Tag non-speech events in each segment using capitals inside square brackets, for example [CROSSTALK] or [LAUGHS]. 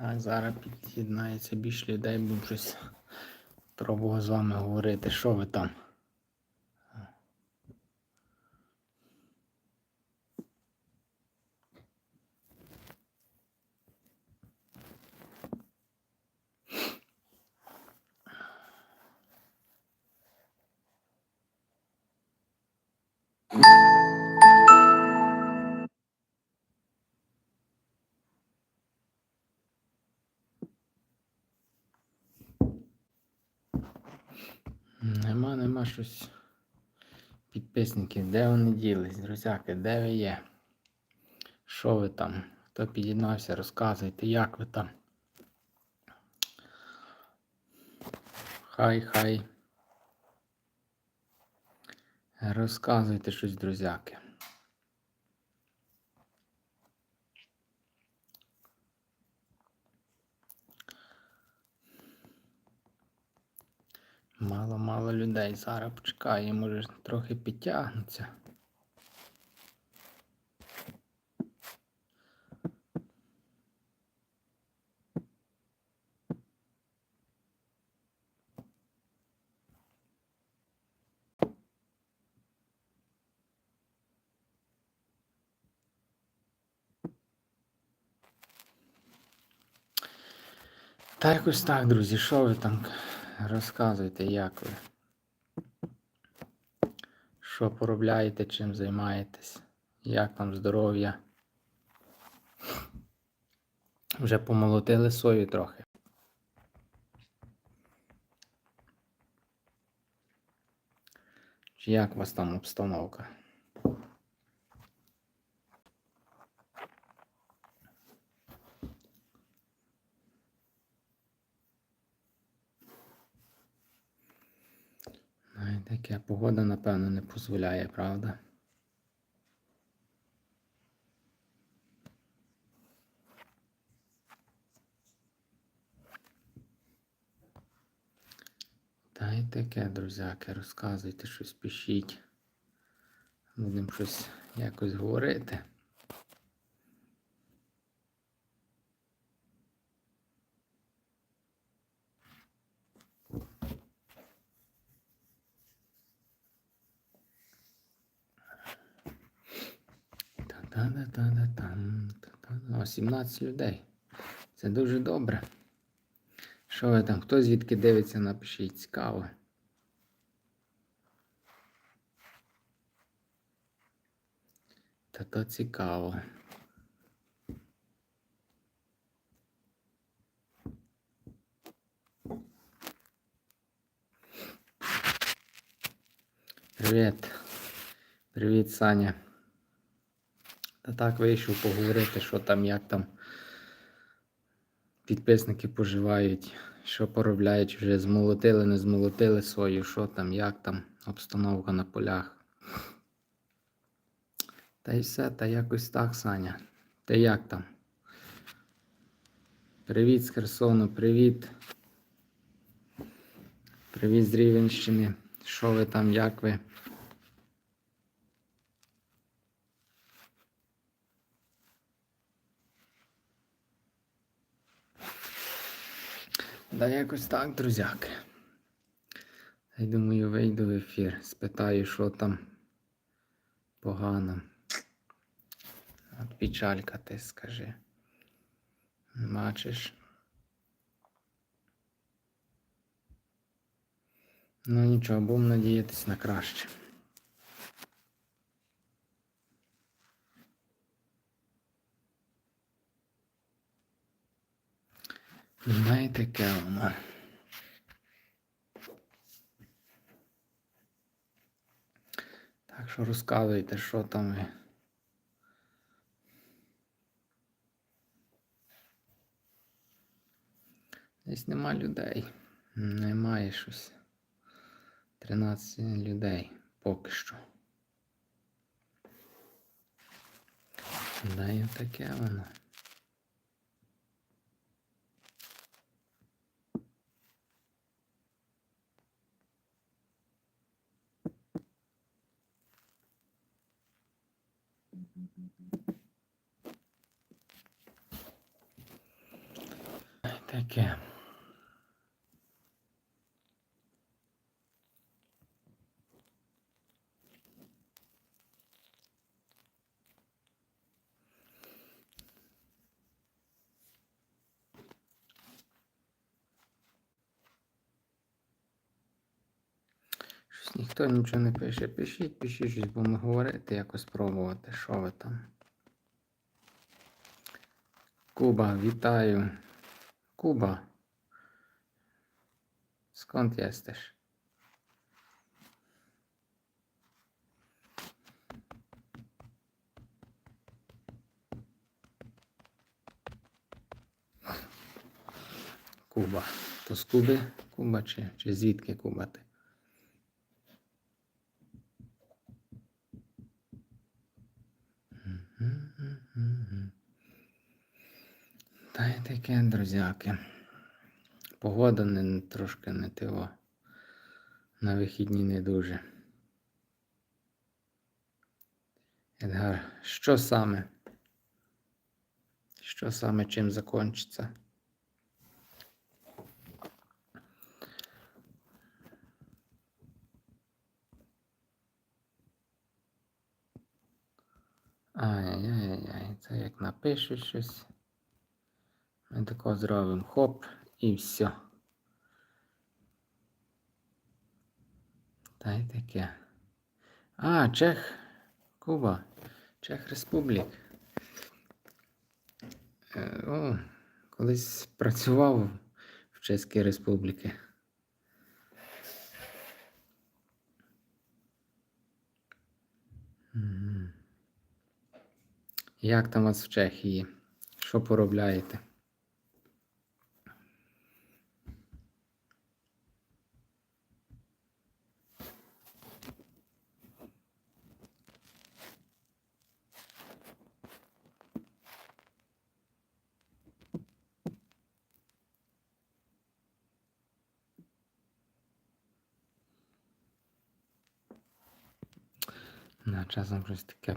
Так, зараз під'єднається більше людей, будемо щось пробував з вами говорити. Що ви там? Нема, щось. Підписники, де вони ділись, друзяки, де ви є? Що ви там? Хто під'єднався, розказуйте, як ви там? Хай, хай. Розказуйте щось, друзяки. Мало-мало людей. Зараз почекає, може трохи підтягнуться. Та якось так, друзі, що ви там розказуєте, як ви? Що поробляєте, чим займаєтесь? Як там здоров'я? Вже помолотили сою трохи. Чи як у вас там обстановка? Таке погода, напевно, не дозволяє, правда? Та й таке, друзяки, розказуйте щось, пишіть. Будемо щось якось говорити. О, 17 людей. Це дуже добре. Що ви там? Хто звідки дивиться, напишіть. Цікаво. Та то цікаво. Привіт. Привіт, Саня. Та так вийшов поговорити, що там, як там підписники поживають, що поробляють, вже змолотили, не змолотили свою, що там, як там, обстановка на полях. Та й все, та якось так, Саня. Та як там? Привіт з Херсону, привіт. Привіт з Рівенщини. Що ви там, як ви? Да якось так, друзяки. Я думаю, вийду в ефір, спитаю, що там погано. От печалька ти скажи. Бачиш? Ну нічого, будемо надіятися на краще. Знаєте, таке воно. Так що розказуйте, що там ви. Десь нема людей. Немає щось. 13 людей поки що. Да і таке воно. Таке. Щось ніхто нічого не пише. Пишіть, пишіть щось, будемо говорити, якось пробувати. Що ви там? Куба, вітаю. Куба. Skąd jesteś? Куба. То з Куби? Куба чи, чи звідки Куба ти? Та й таке, друзяки. Погода не, трошки не тиво. На вихідні не дуже. Едгар, що саме? Що саме чим закінчиться? Напишу щось. Ми тако зробимо хоп і все. Та й таке. А, Чех, Куба, Чех Республік. Е, О, колись працював в Чеській Республіці. Як там вас в Чехії? Що поробляєте? Часом щось таке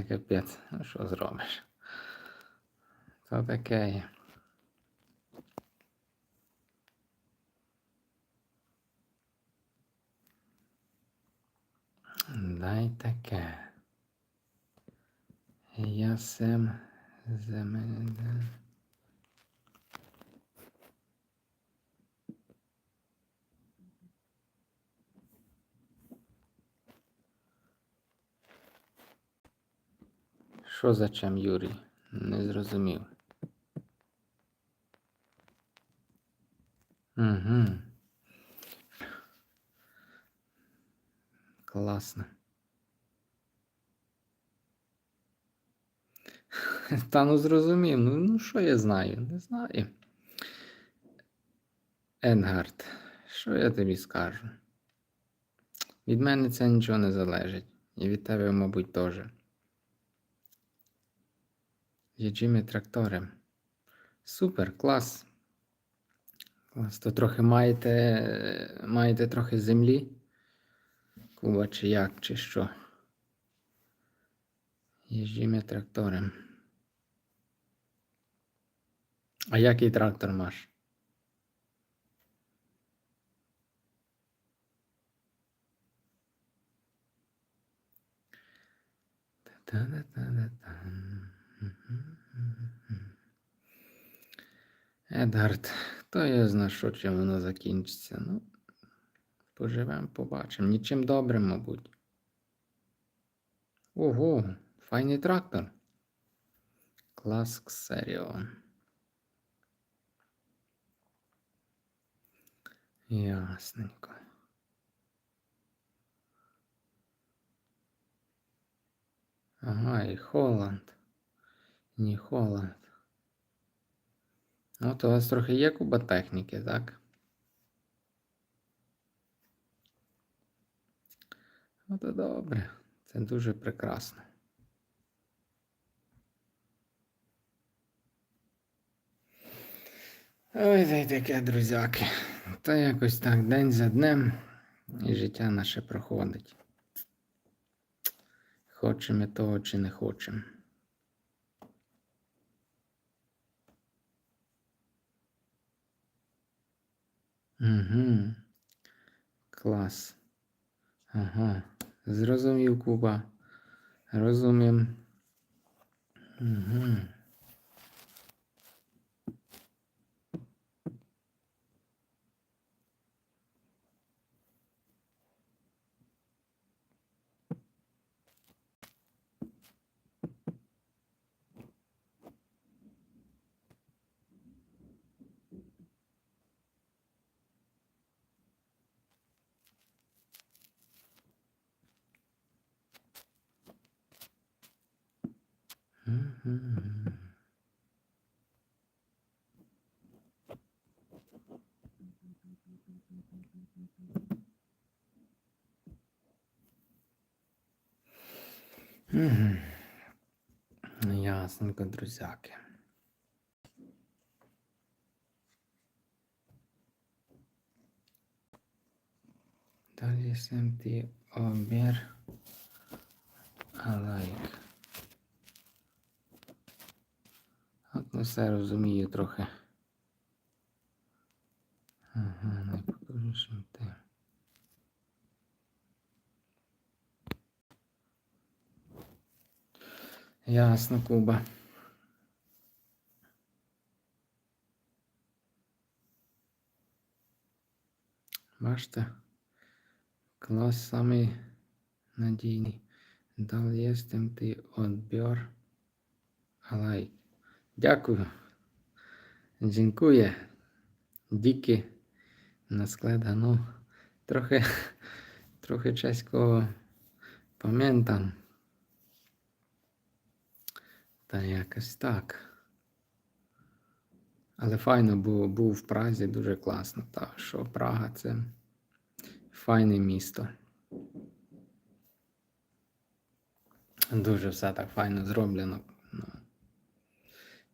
це капець. Ну що зробиш? То таке є. Дай таке. Я сам земель. Що за чим, Юрій? Не зрозумів. Угу. Класно. Та ну зрозумів. Ну, ну що я знаю? Не знаю. Енгард, що я тобі скажу? Від мене це нічого не залежить. І від тебе, мабуть, теж. Їжджими трактором. Супер, клас. Клас. То трохи маєте, маєте трохи землі? Куба чи як, чи що? Їжджими трактором. А який трактор маєш? Та-да-да-да-дам. Едгард, хто я знає, що чим воно закінчиться. Ну, поживемо, побачимо. Нічим добрим, мабуть. Ого, файний трактор. Клас Ксеріо. Ясненько. Ага, і Холланд. Ні, Холланд. От у вас трохи є куботехніки, так? От і добре. Це дуже прекрасно. Ой, та таке, друзяки. Та якось так день за днем і життя наше проходить. Хочемо того чи не хочемо. Угу. Клас. Ага. Зрозумів Куба. Розумім. Угу. Мгм. Ясненько, друзяки. Далі ти обір. все розумію трохи. Ага, найпотужнішим ти. Ясно, Куба. Бачите? Клас самий надійний. Дал єстем ти odbiór. Алай. Дякую. Dziękuję. Діки на ну, трохи, трохи чеського пам'ятам. Та якось так. Але файно було, був в Празі дуже класно. Так що Прага це файне місто. Дуже все так файно зроблено.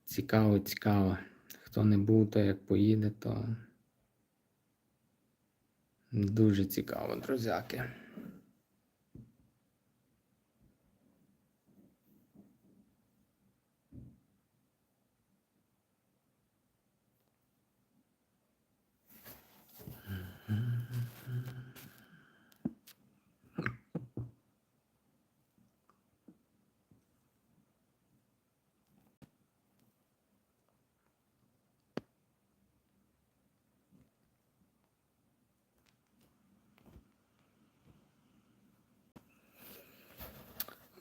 Цікаво, цікаво. Хто не був, то як поїде, то дуже цікаво, друзяки.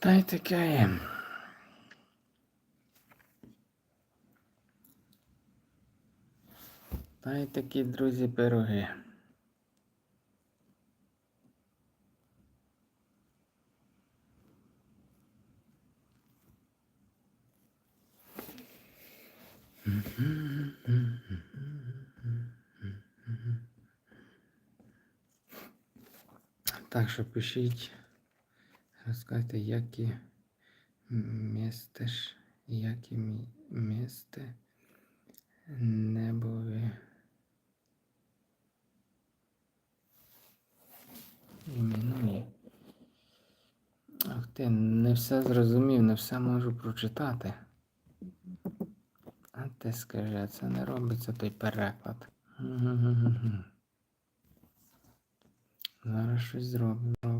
Та й таке. Та й такі, друзі, пироги. Так що пишіть, розказуйте, які містиш, які мі- місте небо ви іменує. Ах ти, не все зрозумів, не все можу прочитати. А ти скажи, це не робиться той переклад. Зараз щось зробимо.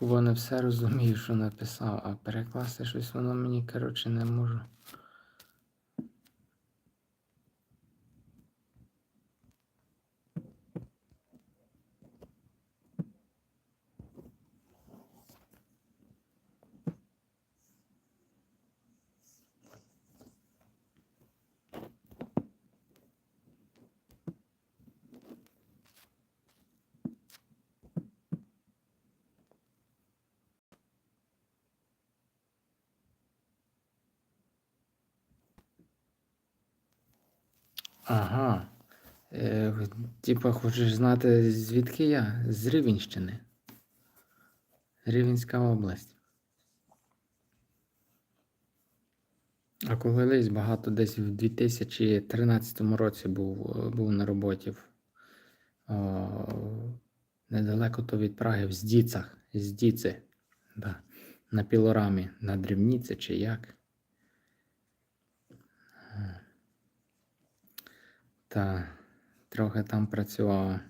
Робимо. бо не все розумію, що написав, а перекласти щось воно мені, коротше, не можу. Ага. Е, типа, хочеш знати, звідки я? З Рівенщини. Рівенська область. А колись багато десь в 2013 році був, був на роботі в, о, недалеко то від Праги, в Здіцах, з Діци, да, на пілорамі, на Дрібніці чи як. Та трохи там працював.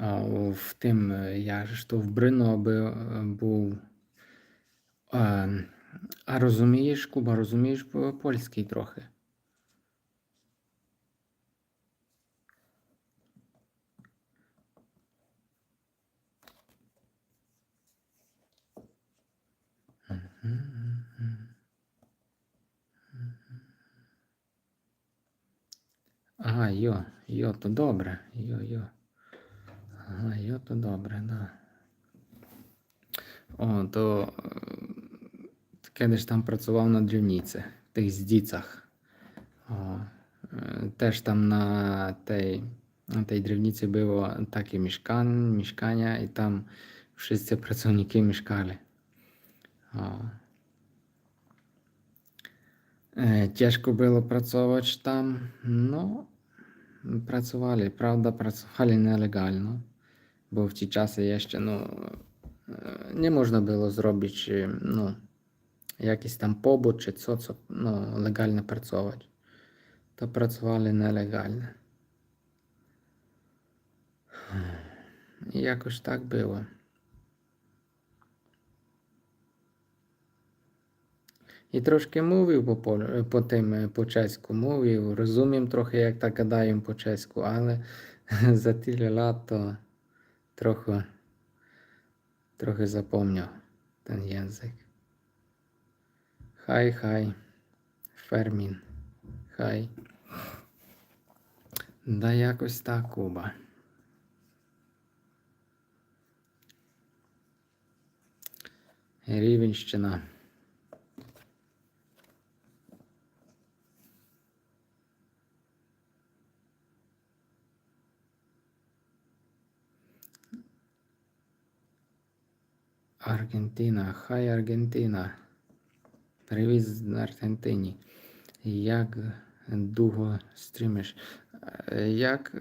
А в тим, е, я ж то в Брино би, був. А, а розумієш, Куба, розумієш польський трохи? Ага, йо, йо, то добре. Йо, йо. Ага, йо, то добре, да. О, то е, таке ж там працював на дрівніці, в тих здіцах. О, е, теж там на tej, на tej дрівниcy było takie mieszkan, mieszkania i tam wszyscy pracownicy mieszkali. O. Е, Тяжко було працювати там, ну, працювали, правда, працювали нелегально, бо в ті часи ще, ну, е, не можна було зробити, ну, якийсь там побут, чи соцо, ну, легально працювати. То працювали нелегально. І якось так було. І трошки мовив по, полю- по тим е, по чеську мовив, розумім трохи, як так гадаємо по чеську, але [LAUGHS] за ті літа трохи, трохи запомнив ten язик. Хай, хай, фермін, хай. Да якось так, Куба. Рівенщина. Аргентина, хай Аргентина. Привіт з Аргентині. Як довго стрімиш? Е, Як.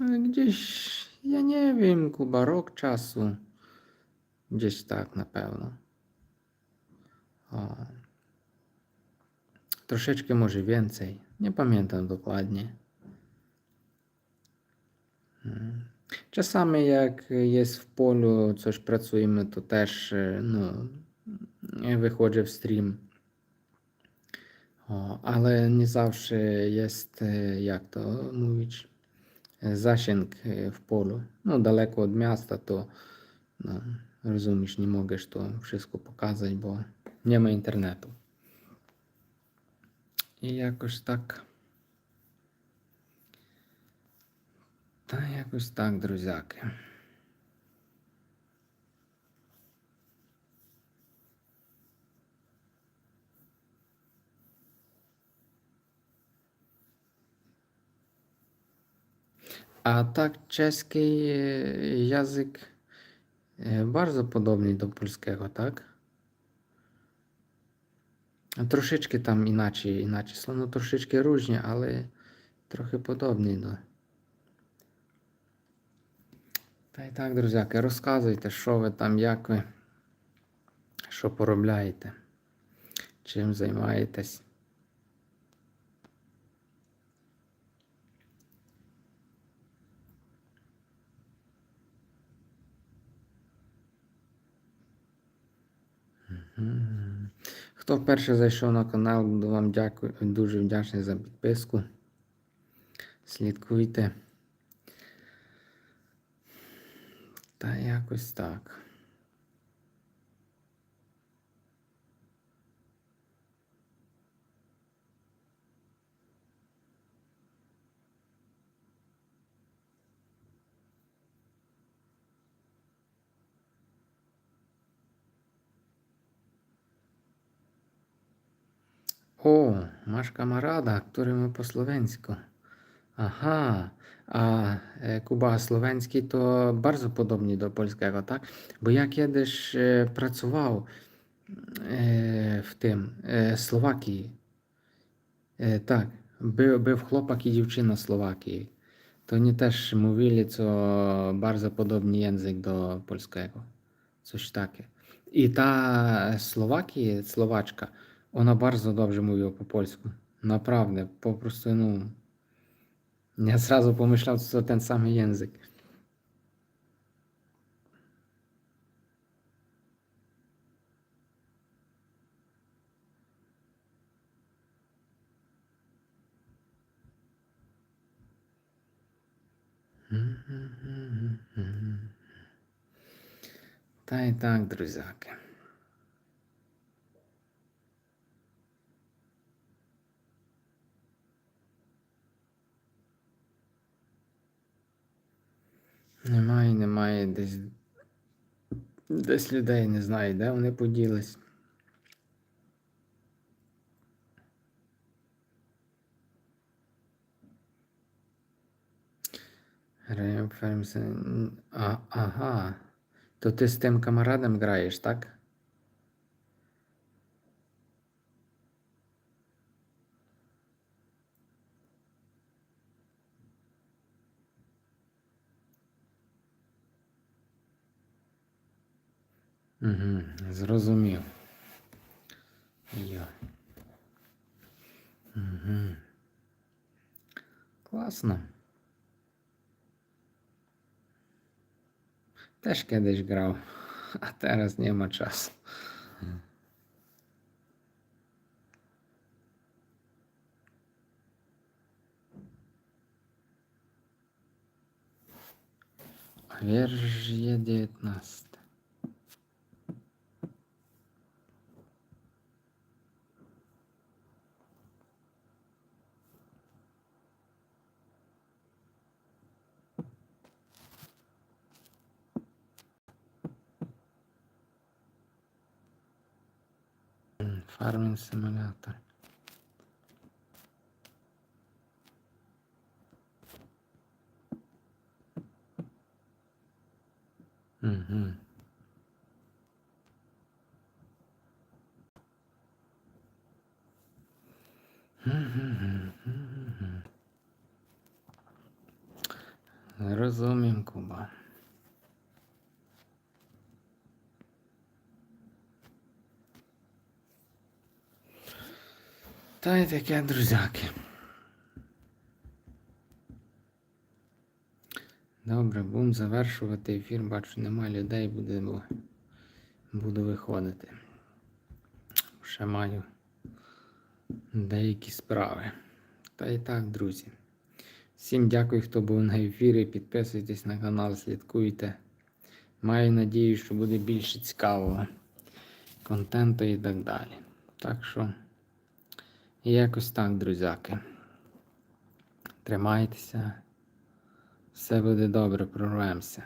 е, Gdzieś, я не wiem, Kuba, rok czasu. Gdzieś tak na pewno. O. Troszeczkę może więcej. Nie pamiętam dokładnie. Mm. Czasami jak jest w polu, coś pracujemy, to też e, no, nie wychodzę w stream. O, ale nie zawsze jest, e, jak to mówić, e, zasięg e, w polu. No daleko od miasta, to no, rozumiesz, nie możesz to wszystko pokazać, bo nie ma internetu. I jakoś tak. Та якось так, друзяки. A tak, czeski e, język e, bardzo podobny do polskiego, tak? Troszeczkę tam inaczej, inaczej. No troszeczkę różnie, ale trochę podobny do. Та й так, друзяки, розказуйте, що ви там, як ви, що поробляєте, чим займаєтесь. Хто вперше зайшов на канал, буду вам дякую, дуже вдячний за підписку. Слідкуйте. Та якось так. О, Машка Марада, актуємо по-словенську. Aha, a e, Kuba słowенський to bardzo podobnie do polskiego, tak? Bo ja kiedyś e, pracował e, w tym e, Словакії. E, tak, był, był chłopak i dziewczyna z Słowacji. To oni też mówili, co bardzo podobny język do polskiego. Coś takie. I ta Słowakia, Słowaczka, ona bardzo dobrze mówiła po polsku. Naprawdę, po prostu, no. Ja zrazu pomyślał, co to ten sam język. Та і так, друзяки. Немає, немає десь. Десь людей не знаю, де вони поділись. Граємо Фермсен. Ага. То ти з тим камарадом граєш, так? Угу, зрозумів. Йо. Угу. Класно. Теж кидиш грав, а зараз нема часу. Вірж є 19. Фармінг симулятор. Угу. Розумім, Куба. Та таке, друзяки. Добре, будемо завершувати ефір. Бачу, нема людей, бо буду виходити. Ще маю деякі справи. Та і так, друзі. Всім дякую, хто був на ефірі. Підписуйтесь на канал, слідкуйте. Маю надію, що буде більше цікавого контенту і так далі. Так що. І якось так, друзяки. Тримайтеся. Все буде добре, прорвемося.